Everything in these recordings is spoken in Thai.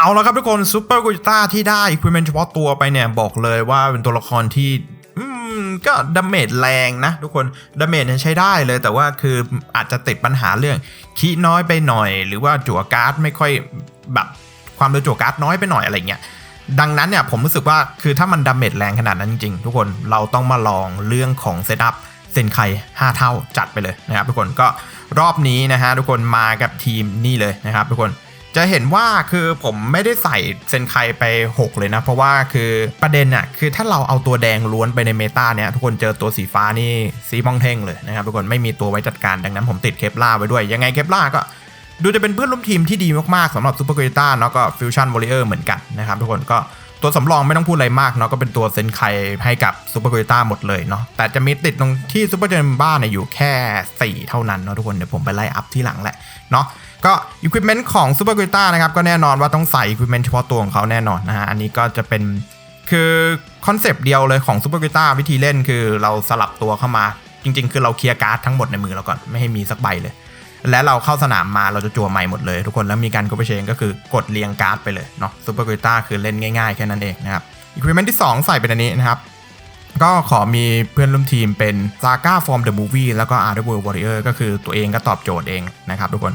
เอาแล้วครับทุกคนซูเปอร์กูต้าที่ได้คุยเมนเฉพาะตัวไปเนี่ยบอกเลยว่าเป็นตัวละครที่อืมก็ดาเมจแรงนะทุกคนดาเมจเนี่ใช้ได้เลย แต่ว่าคืออาจจะติดปัญหาเรื่องคีน้อยไปหน่อย หรือว่าจั่วการ์ดไม่ค่อยแบบความเร็วจั่วการ์ดน้อยไปหน่อยอะไรเงี้ยดังนั้นเนี่ยผมรู้สึกว่าคือถ้ามันดาเมจแรงขนาดนั้นจริงๆทุกคนเราต้องมาลองเรื่องของเซตอัพเซนไค5 เท่าจัดไปเลยนะครับทุกคนก็รอบนี้นะฮะทุกคนมากับทีมนี่เลยนะครับทุกคน จะเห็นว่าคือผมไม่ได้ใส่เซนไคไป 6 เลยนะ เพราะว่าคือประเด็นน่ะคือถ้าเราเอาตัวแดงล้วนไปในเมตาเนี่ยทุกคนเจอตัวสีฟ้านี่สีมองเท่งเลยนะครับทุกคนไม่มีตัวไว้จัดการดังนั้นผมติดเคปล่าไว้ด้วย ยังไงเคปล่าก็ ดูจะเป็นเพื่อนร่วมทีมที่ดีมากๆสำหรับซูเปอร์กต้าเนาะก็ฟิวชั่นวอลเลเยอร์เหมือนกันนะครับทุกคนก็ตัวสำรองไม่ต้องพูดอะไรมากเนาะก็เป็นตัวเซนไคให้กับซูเปอร์กต้าหมดเลยเนาะแต่จะมีติดตรงที่ซูเปอร์เจนบ้าเนี่ยอยู่แค่ 4 เท่านั้นเนาะทุกคนเดี๋ยวผมไปไล่อัพที่หลังแหละเนาะก็อุปกรณ์ของซูเปอร์กต้านะครับก็แน่นอนว่าต้องใส่อุปกรณ์เฉพาะตัวของเขาแน่นอนนะฮะอันนี้ก็จะเป็นคือคอนเซปต์เดียวเลยของซูเปอร์กต้าวิธีเล่นคือเราสลับตัวเข้ามาจริง ๆ คือเราเคลียร์การ์ดทั้งหมดในมือเราก่อนไม่ให้มีสักใบเลย และเราเข้าสนามมาเราจะจั่วใหม่หมดเลยทุกคนแล้วมีการกดไปเชงก็คือกดเรียงการ์ดไปเลยเนาะซูเปอร์ก r ต้าคือเล่นง่ายๆ แค่นั้นเองนะครับอีควิเมนที่ 2 ใส่เป็นอันนี้นะครับ ก็ขอมีเพื่อนร่วมทีมเป็น Saga from the movie แล้วก็ Other World Warrior ก็คือตัวเองก็ตอบโจทย์เองนะครับทุกคน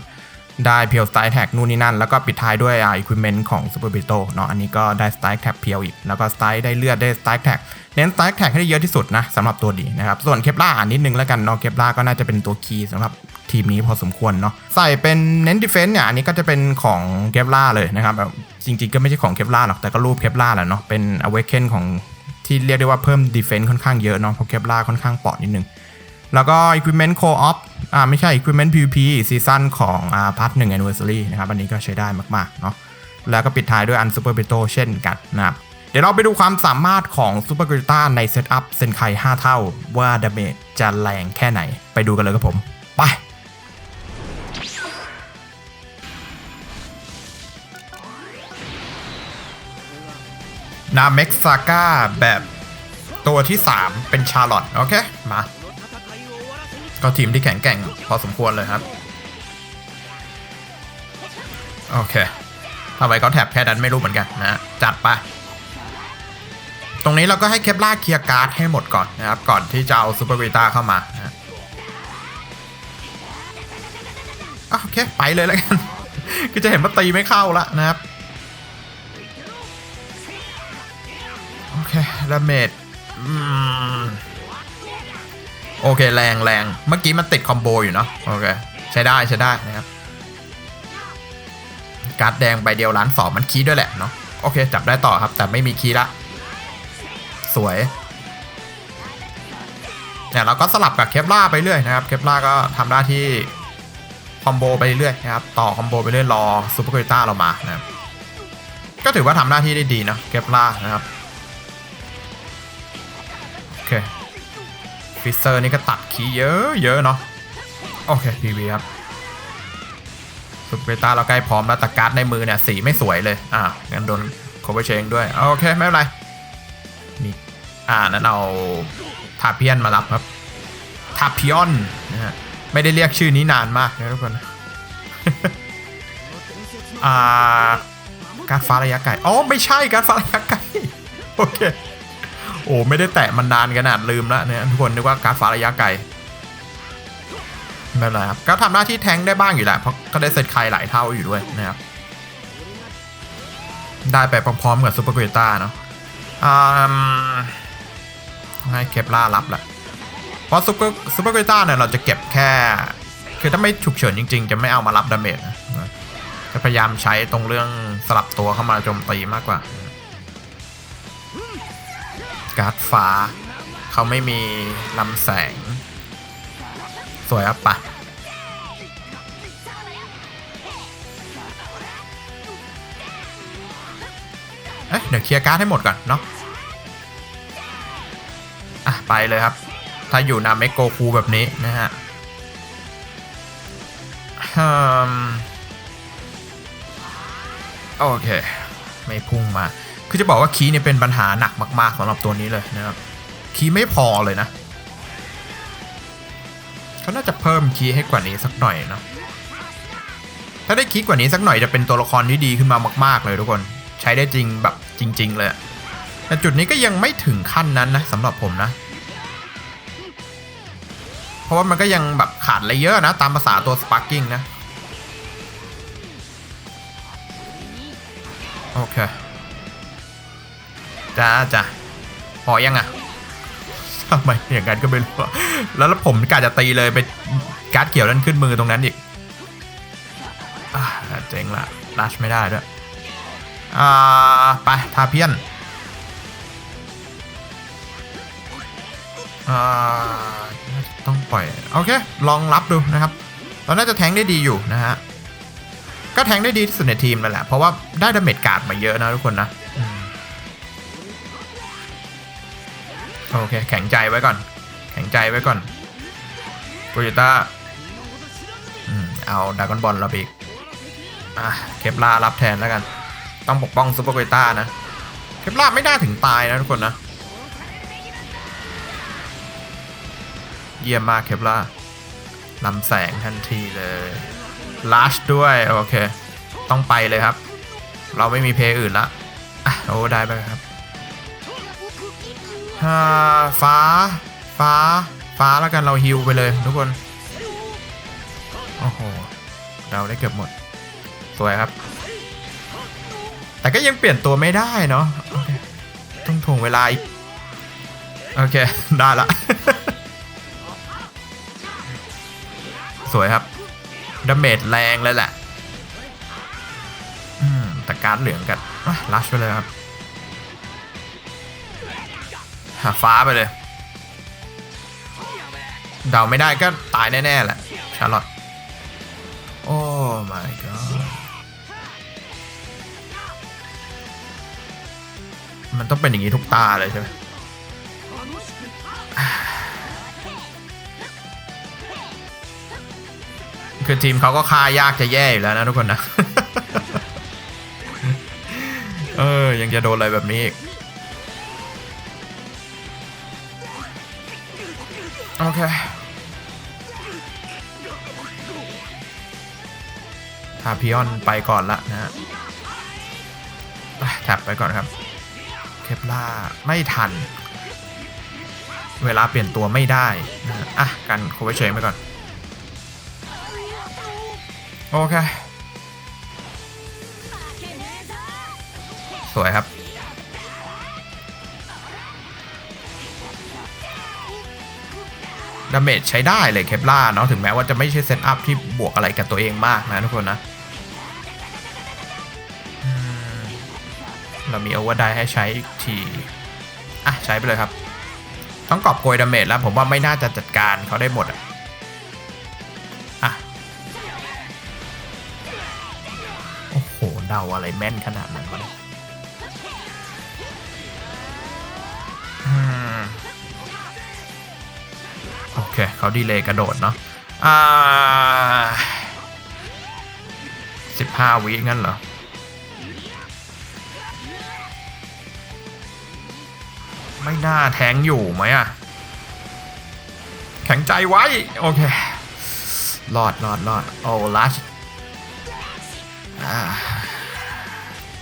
ได้เพียวสไตล์แท็กนู่นนี่นั่น แล้วก็ปิดท้ายด้วยอ่าอุปกรณ์ของ Super b i t o เนาะอันนี้ก็ได้สไตล์แท็กเพียวอีก แล้วก็สไตล์ได้เลือดได้สไตล์แท็กเน้นสไตล์แท็กให้ได้เยอะที่สุดนะสำหรับตัวดีนะครับ ส่วนเคปล่าอ่านนิดนึงแล้วกันเนาะเคปล่าก็น่าจะเป็นตัวคีย์สำหรับ ทีมนี้พอสมควรเนาะใส่เป็นเน้นดิเฟนส์เนี่ยอันนี้ก็จะเป็นของเคปล่าเลยนะครับจริงๆก็ไม่ใช่ของเคปล่าหรอกแต่ก็รูปเคปล่าแหละเนาะเป็นอเวกเคนของที่เรียกได้ว่าเพิ่มดิเฟนส์ค่อนข้างเยอะเนาะเพราะเคปล่าค่อนข้างเปาะนิดนึงแล้วก็ Equipment Co-op อ่าไม่ใช่ Equipment PVP ซีซั่นของอ่าพาร์ทหนึ่ง Anniversary นะครับอันนี้ก็ใช้ได้มากๆเนาะแล้วก็ปิดท้ายด้วยอัน Super b e t o เช่นกันนะครับเดี๋ยวเราไปดูความสามารถของ Super g r i t a ในเซตอัพเซนไค5เท่าว่าดาเมจจะแรงแค่ไหนไปดูกันเลยครับผม ไป นาเม็กซาก้าแบบตัวที่ 3 เป็นชาร์ลอตโอเค มา ก็ทีมที่แข็งแกร่งพอสมควรเลยครับ โอเคทำไมเขาแท็บแค่นั้นไม่รู้เหมือนกันนะจัดไป ตรงนี้เราก็ให้เคปล่าเคลียร์การ์ดให้หมดก่อนนะครับ ก่อนที่จะเอาซูเปอร์วีตาเข้ามานะโอเค ไปเลยแล้วกัน ก็จะเห็นว่าตีไม่เข้าละนะครับ ดาเมจโอเคแรงแรงเมื่อกี้มันติดคอมโบอยู่เนาะโอเคใช้ได้ใช้ได้นะครับการ์ดแดงใบเดียวล้านสองมันคีด้วยแหละเนาะโอเค จับได้ต่อครับ แต่ไม่มีคีละ สวยเนี่ยเราก็สลับกับเคปล่าไปเรื่อยนะครับ เคปล่าก็ทำหน้าที่คอมโบไปเรื่อยนะครับ ต่อคอมโบไปเรื่อยรอซูเปอร์กริต้าเรามานะครับก็ถือว่าทำหน้าที่ได้ดีนะเคปล่านะครับ เคฟิเซอร์นี่ก็ตัดคีย์เยอะเยอะเนาะโอเคพีวีครับสุดเบต้าเราใกล้พร้อมแล้วแต่การ์ดในมือเนี่ยสีไม่สวยเลย อ่างั้นโดนโคเวอร์เชงด้วย โอเค ไม่เป็นไรมีอ่านั้นเอาทาเพียนมารับครับทาเพียนนะฮะไม่ได้เรียกชื่อนี้นานมากนะทุกคนอ่าการฟ้าระยะไกล อ๋อ ไม่ใช่การฟ้าระยะไกล โอเค โอ้ไม่ได้แตะมันนานขนาดลืมล้วเนี่ยทุกคนนึกว่าการฟ้าระยะไกลไม่เป็นไรครับก็ทำหน้าที่แทงได้บ้างอยู่แหละเพราะก็ได้เซตใครหลายเท่าอยู่ด้วยนะครับได้ไปพร้อมๆกับซูเปอร์เกรต้าเนาะอ่าให้เคปล่ารับแหละเพราะซูเปอร์ซูเปอร์เกรต้าเนี่ยเราจะเก็บแค่ คือถ้าไม่ฉุกเฉินจริง ๆ จะไม่เอามารับดาเมจนะจะพยายามใช้ตรงเรื่องสลับตัวเข้ามาโจมตีมากกว่า การ์ดฟ้า เขาไม่มีลำแสง สวยอะปะเอ๊ะเดี๋ยวเคลียร์การ์ดให้หมดก่อนเนาะอะ ไปเลยครับ ถ้าอยู่นาเมโกคูแบบนี้นะฮะโอเค ไม่พุ่งมา คือจะบอกว่าคีย์เนี่ยเป็นปัญหาหนักมาก ๆสำหรับตัวนี้เลยนะครับคีย์ไม่พอเลยนะเขาน่าจะเพิ่มคีย์ให้กว่านี้สักหน่อยเนะถ้าได้คิดกว่านี้สักหน่อยจะเป็นตัวละครที่ดีขึ้นมามาก ๆ เลยทุกคนใช้ได้จริงแบบจริง ๆ เลยแต่จุดนี้ก็ยังไม่ถึงขั้นนั้นนะสำหรับผมนะ เพราะว่ามันก็ยังแบบขาดอะไรเยอะนะ ตามภาษาตัวสปาร์กิ้งนะ โอเค จ้าจ้ะพอยังอะทำไมอย่างนั้นก็ไม่รู้แล้วแล้วผมกะจะตีเลยไปการ์ดเขียวนั่นขึ้นมือตรงนั้นอีกอเจ๋งละลัชไม่ได้ด้วยอ่าไปทาเพียนอ่าต้องปล่อย โอเค ลองรับดูนะครับเราน่าจะแทงได้ดีอยู่นะฮะก็แทงได้ดีที่สุดในทีมนั่นแหละ เพราะว่าได้ดาเมจการ์ดมาเยอะนะทุกคนนะ โอเค แข็งใจไว้ก่อน แข็งใจไว้ก่อนโปรเจต้าอืมเอาดากอนบอลเราไปอีกอะเคปลารับแทนแล้วกัน ต้องปกป้องซูเปอร์โกยต้านะ เคปลาไม่น่าถึงตายนะทุกคนนะ เยี่ยมมากเคปลาลำแสงทันทีเลยลัชด้วย โอเค ต้องไปเลยครับ เราไม่มีเพย์อื่นละอะโอ้ได้ไปครับาฟ้า ฟ้า ฟ้าแล้วกันเราฮิวไปเลยทุกคน โอ้โห เราได้เกือบหมด สวยครับ แต่ก็ยังเปลี่ยนตัวไม่ได้เนาะต้องถ่วงเวลาอีก โอเค ได้ละ สวยครับดาเมจแรงเลยแหละ อืมแต่การ์ดเหลืองกันลัชไปเลยครับ หาฟ้าไปเลย เดาไม่ได้ก็ตายแน่ ๆ แหละ ชาร์ลอตโอ้ my god มันต้องเป็นอย่างนี้ทุกตาเลยใช่ไหมคือทีมเขาก็ฆ่ายากจะแย่อยู่แล้วนะทุกคนนะ เออ ยังจะโดนอะไรแบบนี้อีก โอเค ทาพิออนไปก่อนละนะฮะไปแท็บไปก่อนครับ เคปล่าไม่ทัน เวลาเปลี่ยนตัวไม่ได้นะอะ กันโคไว้เฉยไปก่อน โอเค สวยครับ ดาเมจใช้ได้เลยเคปล่าเนาะถึงแม้ว่าจะไม่ใช่เซตอัพที่บวกอะไรกับตัวเองมากนะทุกคนนะเรามีโอเวอร์ไดให้ใช้อีกทีอะใช้ไปเลยครับ ต้องกอบโกยดาเมจแล้วผมว่าไม่น่าจะจัดการเขาได้หมดอะอะโอ้โหเดาอะไรแม่นขนาดนั้นวะเนี่ย เขาดีเลยกระโดดเนาะอ่าสิบห้าวิงั้นเหรอไม่น่าแทงอยู่ไหมอะแข็งใจไว้ โอเครอดรอดรอดโอ้ลัช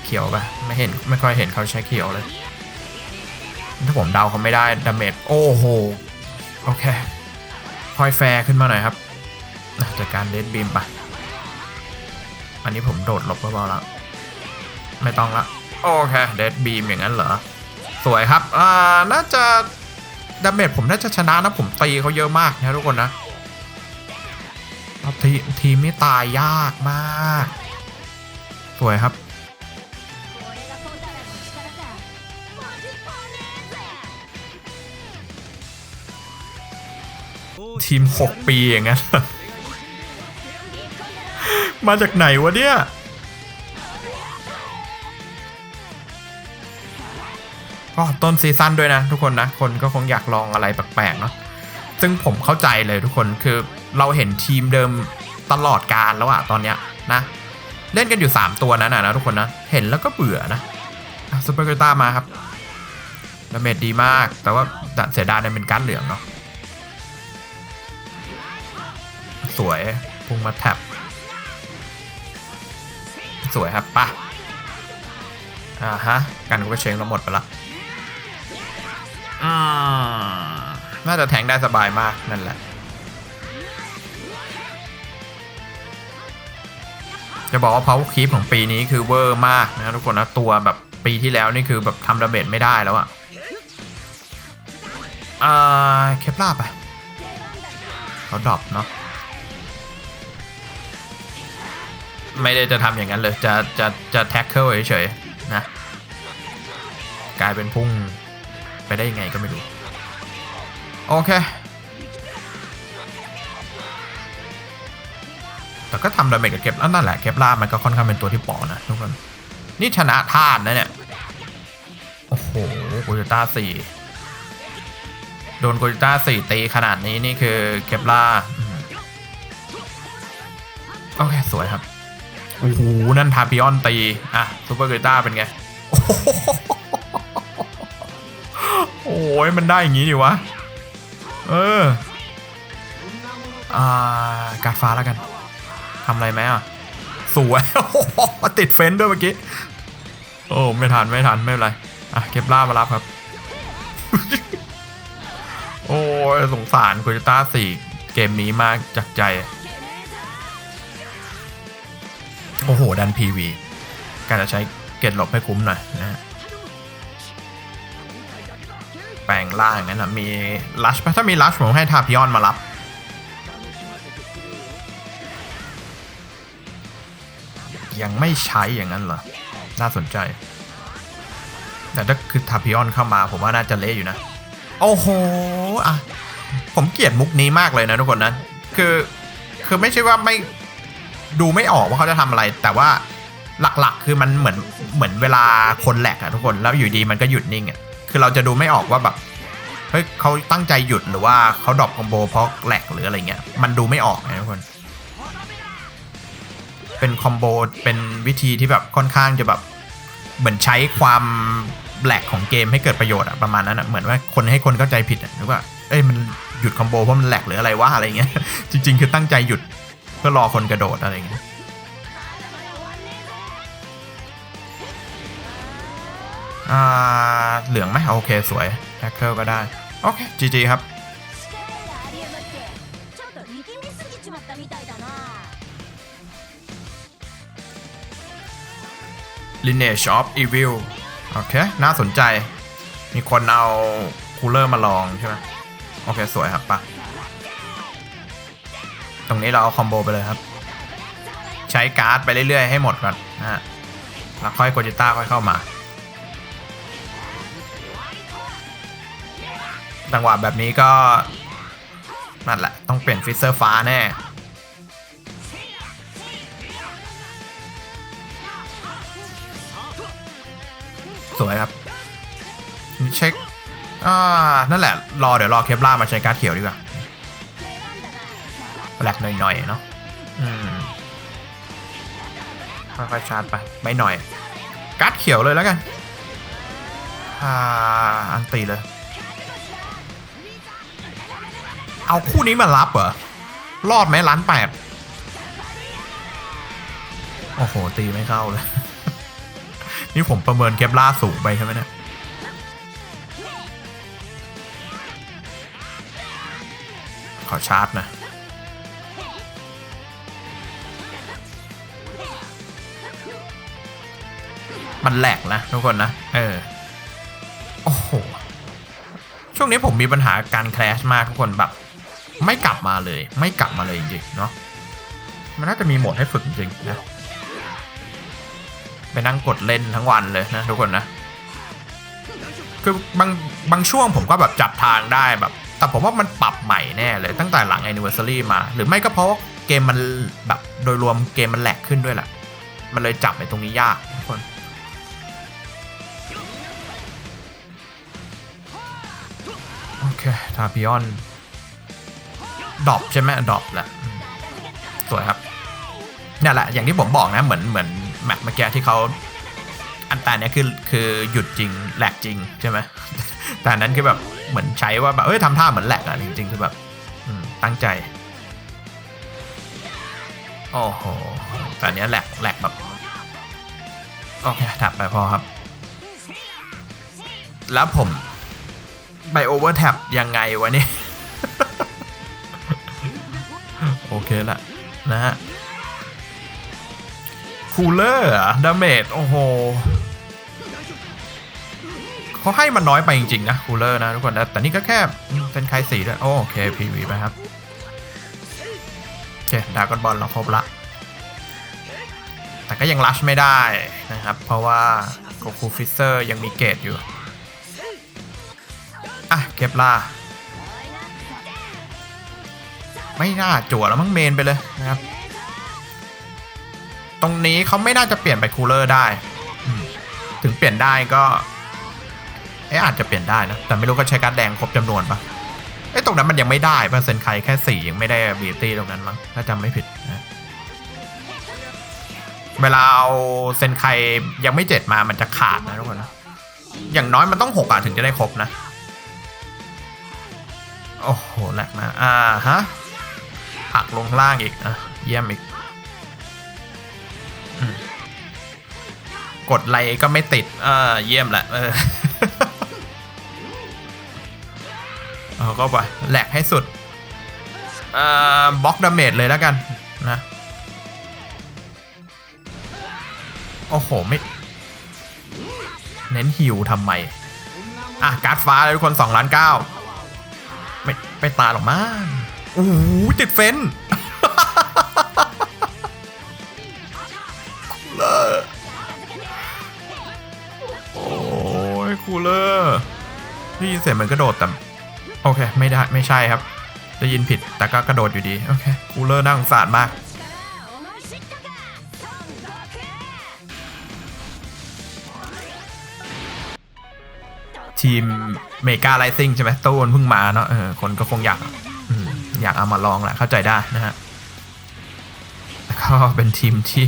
เขียวปะไม่เห็นไม่ค่อยเห็นเขาใช้เขียวเลย ถ้าผมเดาเขาไม่ได้ดาเมจโอ้โห โอเค คอยแฟร์ขึ้นมาหน่อยครับจัดการเดดบีมไป อันนี้ผมโดดหลบเบาๆแล้ว ไม่ต้องละ โอเคเดดบีมอย่างนั้นเหรอ สวยครับ อ่า น่าจะดาเมจผมน่าจะชนะนะ ผมตีเขาเยอะมากนะทุกคนนะทีทีมนี่ตายยากมาก สวยครับ ทีม 6 ปีอย่างนั้น มาจากไหนวะเนี่ย ก็ต้นซีซั่นด้วยนะทุกคนนะ คนก็คงอยากลองอะไรแปลกๆเนาะ ซึ่งผมเข้าใจเลยทุกคนคือเราเห็นทีมเดิมตลอดการแล้วอะตอนเนี้ยนะ เล่นกันอยู่ 3 ตัวนั้นนะทุกคนนะ เห็นแล้วก็เบื่อนะซูเปอร์เกต้ามาครับดาเมจดีมาก แต่ว่าเสียดายเนี่เป็นการเหลืองเนาะ สวยพุ่งมาแท็บสวยครับปะอ่าฮะกันก็เชงเราหมดไปละอืมน่าจะแทงได้สบายมากนั่นแหละจะบอกว่า power creep ของปีนี้คือเวอร์มากนะทุกคนนะตัวแบบปีที่แล้วนี่คือแบบทำดาเมจไม่ได้แล้วอะอ่าเคปลาไปเขาดรอปเนาะ ไม่ได้จะทำอย่างนั้นเลย จะจะจะแท็กเกิลเฉยๆนะ กลายเป็นพุ่งไปได้ยังไงก็ไม่รู้ โอเค แต่ก็ทำดาเมจกับเก็บแล้วนั่นแหละเก็บล่ามันก็ค่อนข้างเป็นตัวที่ปอนะทุกคน นี่ชนะท่านนะเนี่ย โอ้โหโกจิต้าสี่โดนโกจิต้าสี่ตีขนาดนี้นี่คือเก็บล่าโอเค สวยครับ โอ้โหนั่นทาปิออนตีอะซูเปอร์โกต้าเป็นไง โอ้ยมันได้อย่างงี้ดิวะ เออ อ่า การดฟ้าแล้วกันทำอะไรไหมอะ สวยมาติดเฟนซ์ด้วยเมื่อกี้ โอ้ ไม่ทัน ไม่ทัน ไม่เป็นไร อะ เก็บล่ามารับครับ โอ้ยสงสารคุจิต้าสี่เกมนี้มากจากใจ โอ้โห ดันพีวีการจะใช้เกตหลบให้คุ้มหน่อยนะฮะแปลงล่างนั้นนะมีลัชถ้ามีลัชผมให้ทาพิออนมารับยังไม่ใช้อย่างนั้นเหรอ น่าสนใจ แต่ถ้าคือทาพิออนเข้ามาผมว่าน่าจะเละอยู่นะ โอ้โห อะ ผมเกลียดมุกนี้มากเลยนะทุกคนนะ คือ คือไม่ใช่ว่าไม่ ดูไม่ออกว่าเขาจะทำอะไร แต่ว่าหลักๆ คือมันเหมือนเหมือนเวลาคนแหลกอะทุกคนแล้วอยู่ดีมันก็หยุดนิ่งอะคือเราจะดูไม่ออกว่าแบบเฮ้ยเขาตั้งใจหยุดหรือว่าเขาดรอปคอมโบเพราะแหลกหรืออะไรเงี้ยมันดูไม่ออกนะทุกคน เป็นคอมโบเป็นวิธีที่แบบค่อนข้างจะแบบเหมือนใช้ความแหลกของเกมให้เกิดประโยชน์อะประมาณนั้นอะเหมือนว่าคนให้คนเข้าใจผิดอะหรือว่าเอ้ยมันหยุดคอมโบเพราะมันแหลกหรืออะไรวะอะไรเงี้ยจริง ๆ คือตั้งใจหยุด พื่อรอคนกระโดดอะไรอย่างเงี้ยเหลืองไหมโอเคสวยแฮ็กเกิลก็ได้ โอเคจีจีครับลินเนชออฟอีวิลโอเค น่าสนใจ มีคนเอาคูลเลอร์มาลองใช่ไหมโอเค สวยครับปะ ตรงนี้เราเอาคอมโบไปเลยครับ ใช้การ์ดไปเรื่อยๆให้หมดก่อนนะฮะแล้วค่อยโกจิต้าค่อยเข้ามาจังหวะแบบนี้ก็นั่นแหละ ต้องเปลี่ยนฟิสเซอร์ฟ้าแน่ สวยครับ เช็คอ่านั่นแหละ รอเดี๋ยวรอเคปล่ามาใช้การ์ดเขียวดีกว่า หลกหน่อยๆเนาะอืมค่อยๆชาร์จไปไม่หน่อยการ์ดเขียวเลยแล้วกันอ่าอันตีเลย เอาคู่นี้มารับเหรอรอดไหมล้านแปดโอ้โห ตีไม่เข้าเลย นี่ผมประเมินเก็บล่าสูงไปใช่ไหมเนี่ยขอชาร์จนะ มันแหลกนะทุกคนนะ เออ โอ้โห ช่วงนี้ผมมีปัญหาการแคลชมากทุกคนแบบ ไม่กลับมาเลย ไม่กลับมาเลยจริงๆเนาะ มันน่าจะมีโหมดให้ฝึกจริงนะ ไปนั่งกดเล่นทั้งวันเลยนะทุกคนนะ คือบางบางช่วงผมก็แบบจับทางได้แบบ แต่ผมว่ามันปรับใหม่แน่เลยตั้งแต่หลัง Anniversary มา หรือไม่ก็เพราะเกมมันแบบโดยรวมเกมมันแหลกขึ้นด้วยแหละ มันเลยจับในตรงนี้ยาก ทาพิออนดรอปใช่ไหมดรอปแหละสวยครับนี่แหละอย่างที่ผมบอกนะเหมือนเหมือนแมปเมื่อกี้ที่เขาอันต่เนี้ยคือคือหยุดจริงแหลกจริงใช่ไหมแต่นั้นคือแบบเหมือนใช้ว่าแบบเอ้ยทำท่าเหมือนแหลกอะจริงๆคือแบบตั้งใจโอ้โหแต่นเนี้ยแหลกแหลกแบบโอเคแท็บไปพอครับ แล้วผม ไปโอเวอร์แท็บยังไงวะเนี่ย โอเคละนะฮะคูลเลอร์ดาเมจโอ้โหเขาให้มันน้อยไปจริง ๆ นะคูลเลอร์นะทุกคนนะแต่นี่ก็แค่เป็นใครสีด้วย โอเคพีวีไปครับ โอเคดากอนบอลเราครบละ แต่ก็ยังลัชไม่ได้นะครับ เพราะว่าโกคูฟิเซอร์ยังมีเกตอยู่ อะเก็บลา ไม่น่าจั่วแล้วมั้งเมนไปเลยนะครับ ตรงนี้เขาไม่น่าจะเปลี่ยนไปคูลเลอร์ได้ ถึงเปลี่ยนได้ก็เอ๊ะอาจจะเปลี่ยนได้นะ แต่ไม่รู้ก็ใช้การดแดงครบจำนวนปะเอ๊ะตรงนั้นมันยังไม่ได้เปอร์เซ็นต์ใครแค่สี่ยังไม่ได้บีตี้ตรงนั้นมั้งถ้าจำไม่ผิดนะเวลาเอาเซนไคยังไม่เจ็ดมามันจะขาดนะทุกคนนะอย่างน้อยมันต้องหกอะถึงจะได้ครบนะ โอ้โหแหลกนะอ่าฮะหักลงล่างอีกอะเยี่ยมอีกอกดไลก็ไม่ติดเออเยี่ยมแหละเออเอาก็ไปแหลกให้สุดอ่อบล็อกดาเมจเลยแล้วกันนะโอ้โหไม่ เน้นฮิวทำไม อะ การ์ดฟ้าเลยทุกคน2ล้านเก้า ไม่ตายหรอกมั้งโอ้โหติดเฟ้นคูลเลอร์โอ้ยคูลเลอร์ได้ยินเสียงเหมือนกระโดดแต่โอเค ไม่ได้ไม่ใช่ครับ ได้ยินผิดแต่ก็กระโดดอยู่ดี โอเคคูลเลอร์น่าสงสารมาก ทีมเมกาไ i ซิ่งใช่ไหมตู้นเพิ่งมาเนาะเออคนก็คงอยากออยากเอามาลองแหละเข้าใจได้นะฮะแล้วก็เป็นทีมที่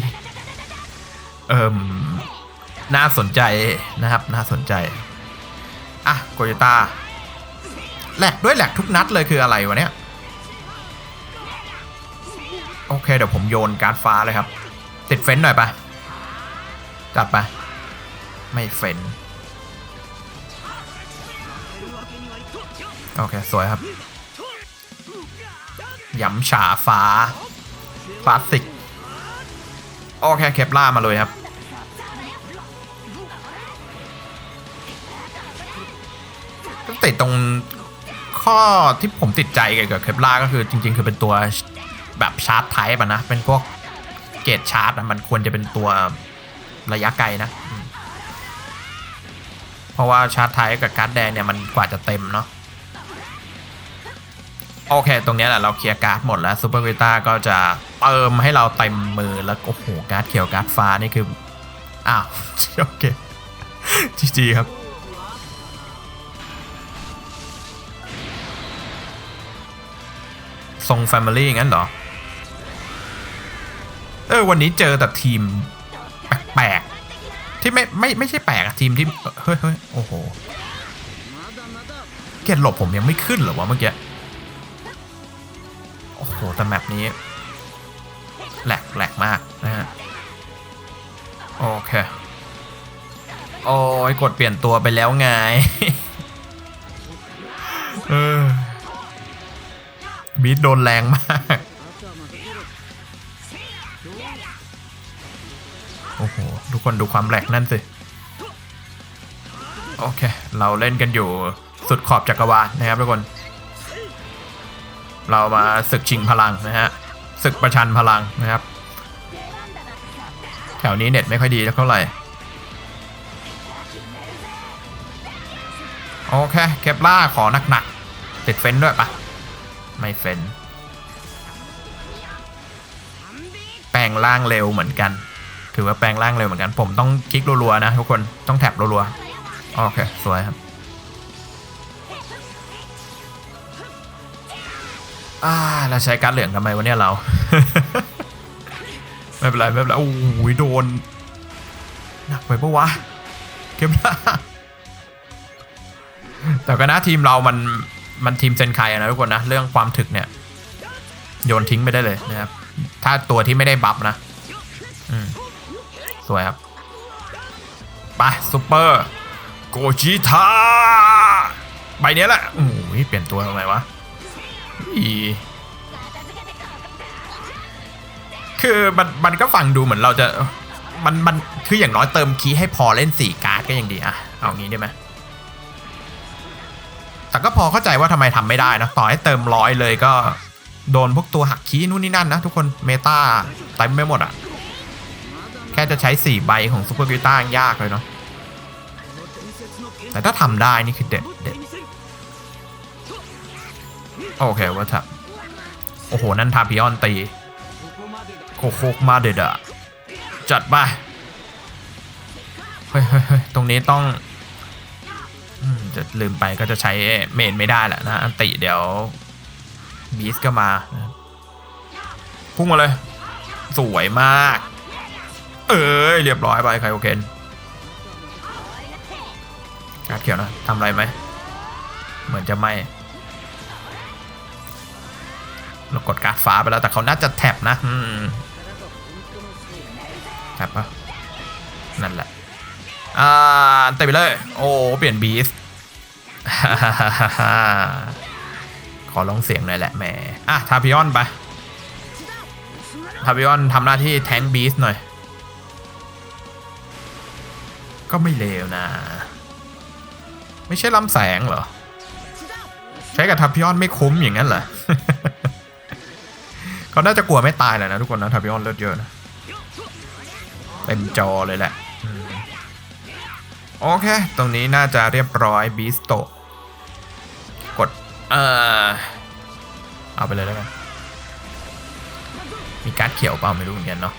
เอิมน่าสนใจนะครับ น่าสนใจ อะโกโยต้าแหลกด้วยแหลกทุกนัดเลยคืออะไรวะเนี่ย โอเค เดี๋ยวผมโยนการ์ดฟ้าเลยครับ ติดเฟ้นหน่อยปะจัดไป ไม่เฟ้น โอเค สวยครับหยำฉาฟ้าคลาสสิก โอเค เคปล่ามาเลยครับ ติดตรงข้อที่ผมติดใจเกี่ยวกับเคปล่าก็คือจริง ๆ คือเป็นตัวแบบชาร์จไทป์อะนะ เป็นพวกเกตชาร์จอะมันควรจะเป็นตัวระยะไกลนะ เพราะว่าชาร์จไทป์กับการ์ดแดงเนี่ยมันกว่าจะเต็มเนาะ โอเค ตรงนี้แหละเราเคลียร์การ์ดหมดแล้วซูเปอร์วิต้าก็จะเติมให้เราเต็มมือแล้วโอ้โหการ์ดเขียวการ์ดฟ้านี่คืออ้าวโอเคจีจีครับทรงแฟมิลี่งั้นเหรอ เออ วันนี้เจอแต่ทีม แปลกๆ ที่ไม่ไม่ไม่ใช่แปลกอะทีมที่ เฮ้ยเฮ้ยโอ้โห เกตหลบผมยังไม่ขึ้นเหรอวะเมื่อกี้ แต่แมปนี้แหลกแหลกมากนะฮะโอเค โอ้ยกดเปลี่ยนตัวไปแล้วไงบีทโดนแรงมาก โอ้โห ทุกคนดูความแหลกนั่นสิ โอเค เราเล่นกันอยู่สุดขอบจักรวาลนะครับทุกคน เรามาศึกชิงพลังนะฮะศึกประชันพลังนะครับ แถวนี้เน็ตไม่ค่อยดีเท่าไหร่โอเคเคปล่าขอหนักๆติดเฟ้นด้วยปะไม่เฟ้นแปลงร่างเร็วเหมือนกัน ถือว่าแปลงร่างเร็วเหมือนกัน ผมต้องคลิกรัวๆนะทุกคนต้องแท็บรัวๆโอเคสวยครับ อ่าเราใช้การเหลืองทำไมวะเนี่ยเรา ไม่เป็นไรไม่เป็นไรโอ้โหโดน หนักไปปะวะเก็บหน้าแต่ก็นะทีมเรามันมันทีมเซนไคอะนะทุกคนนะ เรื่องความถึกเนี่ย โยนทิ้งไปได้เลยนะครับ ถ้าตัวที่ไม่ได้บัฟนะอืมสวยครับ ไปซูเปอร์ โกจิทาใบเนี้ยแหละโอ้ยเปลี่ยนตัวทำไมวะ คือมันมันก็ฟังดูเหมือนเราจะมันมันคืออย่างน้อยเติมคีย์ให้พอเล่นสี่การ์ดก็ยังดีอะเอางี้ได้ไหมแต่ก็พอเข้าใจว่าทำไมทำไม่ได้นะต่อให้เติมร้อยเลยก็โดนพวกตัวหักคีย์นู่นนี่นั่นนะทุกคนเมตาเต็มไม่หมดอะแค่จะใช้ 4 ใบของซูเปอร์กิต้ายากเลยเนาะแต่ถ้าทำได้นี่คือเด็ดเด็ด โอเคว่าทับโอ้โห นั่นทาพิออนตีโคโคกมาเดดอะจัดไปเฮ้ยเฮ้ยเฮ้ยตรงนี้ต้องจะลืมไปก็จะใช้เมนไม่ได้แหละนะ อันติเดี๋ยวบีสก็มา พุ่งมาเลย สวยมาก เอ้ย เรียบร้อยไปใครโอเคนการเขียวนะทำอะไรไหม เหมือนจะไม่ เรากดการ์ดฟ้าไปแล้วแต่เขาน่าจะแท็บนะแท็บปะนั่นแหละ อ่าเตะไปเลย โอ้เปลี่ยนบีสขอลองเสียงหน่อยแหละแหมอะทาพิออนไปทาพิออนทำหน้าที่แทงบีสหน่อย ก็ไม่เลวนะ ไม่ใช่ลำแสงเหรอ ใช้กับทัพพิออนไม่คุ้มอย่างนั้นเหรอ เขาน่าจะกลัวไม่ตายแหละนะทุกคนนะทัพพิออนเลือดเยอะนะเต็มจอเลยแหละโอเค ตรงนี้น่าจะเรียบร้อยบีสโตกด เอ่อเอาไปเลยแล้วกัน มีการ์ดเขียวเปล่าไม่รู้เหมือนกันเนาะ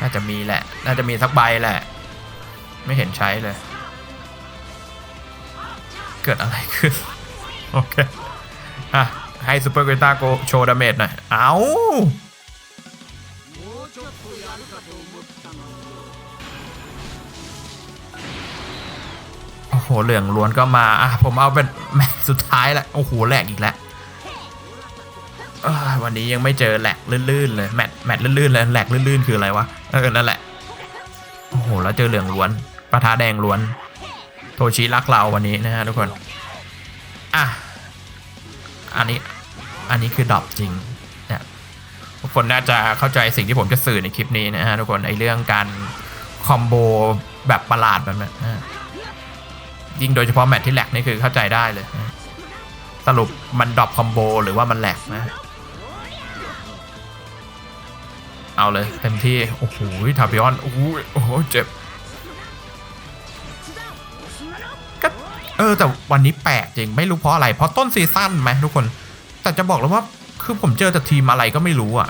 น่าจะมีแหละ น่าจะมีสักใบแหละ ไม่เห็นใช้เลย เกิดอะไรขึ้น โอเค อะ ให้ซูเปอร์เกต้าโกโชว์ดาเมจหน่อย เอาโอ้โห เหลืองล้วนก็มา อะ ผมเอาเป็นแมตสุดท้ายแหละ โอ้โห แหลกอีกแล้ววันนี้ยังไม่เจอแหลกลื่นๆเลย แมตแมตลื่นๆเลย แหลกลื่นๆ คืออะไรวะ เออ นั่นแหละ โอ้โห แล้วเจอเหลืองล้วนปะทะแดงล้วน โทชิรักเราวันนี้นะฮะทุกคน อะ อันนี้ อันนี้คือดรอปจริงนะทุกคนน่าจะเข้าใจสิ่งที่ผมจะสื่อในคลิปนี้นะฮะทุกคนไอเรื่องการคอมโบแบบประหลาดแบบนั้นนะยิ่งโดยเฉพาะแมทที่แหลกนี่คือเข้าใจได้เลยนะสรุปมันดรอปคอมโบหรือว่ามันแหลกนะ เอาเลยเต็มที่ โอ้โหทาพิออนโอ้โหโอ้โหเจ็บก็เออแต่วันนี้แปลกจริง ไม่รู้เพราะอะไร เพราะต้นซีซั่นไหมทุกคน แต่จะบอกเลยว่าคือผมเจอแต่ทีมอะไรก็ไม่รู้อะ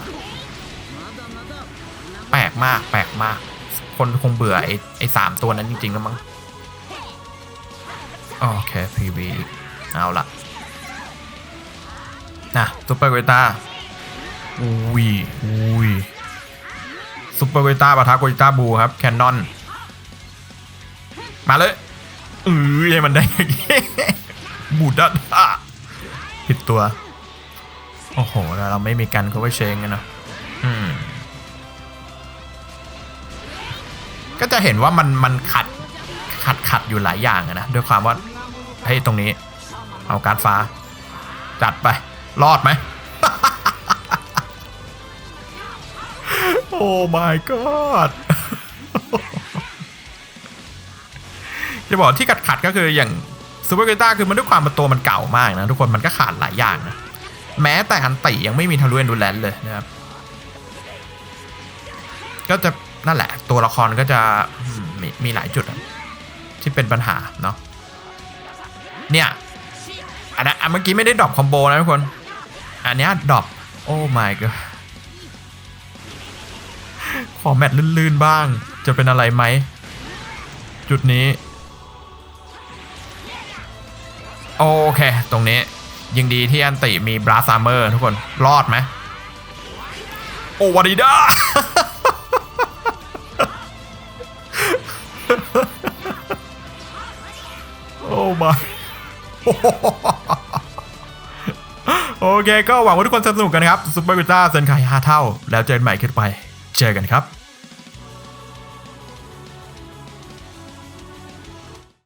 แปลกมาก แปลกมาก คนคงเบื่อไอ้ไอ้สามตัวนั้นจริงๆแล้วมั้งโอเคพีวีเอาละนะซูเปอร์เวต้าอุ้ยอุ้ยซูเปอร์เวต้าปะทะโกจิต้าบูครับแคนนอน มาเลยเออให้มันได้บูดดาผิดตัว โอ้โห เราไม่มีกันเขาไว้เชงกันเนาะอืมก็จะเห็นว่ามันมันขัดขัดขัดอยู่หลายอย่างนะด้วยความว่าเฮ้ยตรงนี้ เอาการดฟ้า จัดไป รอดไหมโอ้ my god จะบอกที่ขัดขัดก็คืออย่างซูเปอร์เกต้าคือมันด้วยความมันตัวมันเก่ามากนะ ทุกคนมันก็ขาดหลายอย่างนะ แม้แต่อันติยังไม่มีทะลุเอนดูแลนเลยนะครับ ก็จะนั่นแหละ ตัวละครก็จะมมีมีหลายจุดที่เป็นปัญหาเนาะเนี่ยอันนั้นอันเมื่อกี้ไม่ได้ดรอปคอมโบนะทุกคน อันนี้ดรอปโอ้ my god ขอแมตช์ลื่นๆบ้าง จะเป็นอะไรไหม จุดนี้ โอเค ตรงนี้ ยังดีที่อันติมีบราซาเมอร์ทุกคนรอดไหมโอวาดิดาโอ้มาโอเค ก็หวังว่าทุกคนสนุกกันนะครับซุปเปอร์วิต้าเซนไค5เท่า แล้วเจอกันใหม่ขึ้นไป เจอกันครับ